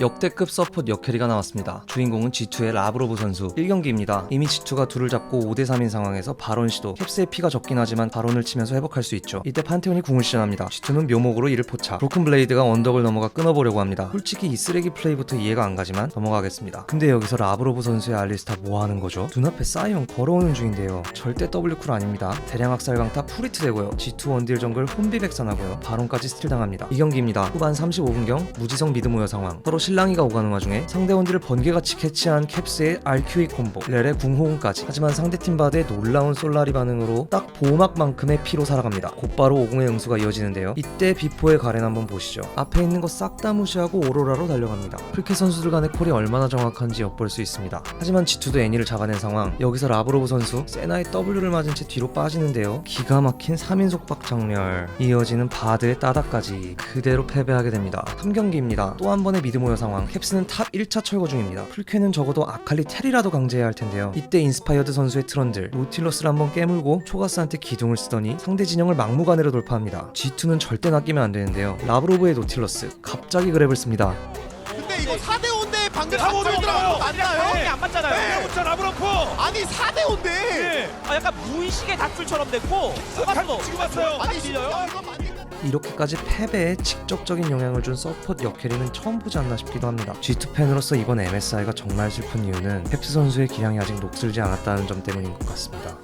역대급 서폿 역캐리가 나왔습니다. 주인공은 G2의 라브로브 선수 1경기입니다. 이미 G2가 둘을 잡고 5대3인 상황에서 바론 시도 캡스의 피가 적긴 하지만 바론을 치면서 회복할 수 있죠. 이때 판테온이 궁을 시전합니다. G2는 묘목으로 이를 포착 브로큰 블레이드가 언덕을 넘어가 끊어보려고 합니다. 솔직히 이 쓰레기 플레이부터 이해가 안 가지만 넘어가겠습니다. 근데 여기서 라브로브 선수의 알리스타 뭐 하는 거죠? 눈앞에 사이온 걸어오는 중인데요. 절대 W쿨 아닙니다. 대량 학살 강타 프리트 되고요. G2 원딜 정글 혼비백산하고요. 바론까지 스틸 당합니다. 이 경기입니다. 후반 35분경 무지성 미드 모여 상황. 서로 신랑이가 오가는 와중에 상대 원딜을 번개같이 캐치한 캡스의 RQE 콤보, 렐의 궁호응까지. 하지만 상대팀 바드의 놀라운 솔라리 반응으로 딱 보호막만큼의 피로 살아갑니다. 곧바로 오공의 응수가 이어지는데요. 이때 비포의 가렌 한번 보시죠. 앞에 있는 거 싹 다 무시하고 오로라로 달려갑니다. 풀캐 선수들 간의 콜이 얼마나 정확한지 엿볼 수 있습니다. 하지만 G2도 애니를 잡아낸 상황. 여기서 라브로브 선수 세나의 W를 맞은 채 뒤로 빠지는데요. 기가 막힌 3인 속 박 장렬. 이어지는 바드의 따닥까지 그대로 패배하게 됩니다. 3경기입니다. 또 한 번의 미드 모여 상황. 캡스는 탑 1차 철거 중입니다. 풀캐는 적어도 아칼리 테리라도 강제해야 할 텐데요. 이때 인스파이어드 선수의 트런들 노틸러스를 한번 깨물고 초가스한테 기둥을 쓰더니 상대 진영을 막무가내로 돌파합니다. G2는 절대 낚이면 안 되는데요. 라브로브의 노틸러스 갑자기 그랩을 씁니다. 근데 이거 4대 5인데 방금 다거 오죠. 맞나요? 네. 안 맞잖아요. 네. 자 라브로코. 아니 4대 5인데 네. 아, 약간 무의식의 닥불처럼 됐고 지금 왔어요. 아니 밀려요? 이렇게까지 패배에 직접적인 영향을 준 서폿 역캐리는 처음 보지 않나 싶기도 합니다. G2 팬으로서 이번 MSI가 정말 슬픈 이유는 펩스 선수의 기량이 아직 녹슬지 않았다는 점 때문인 것 같습니다.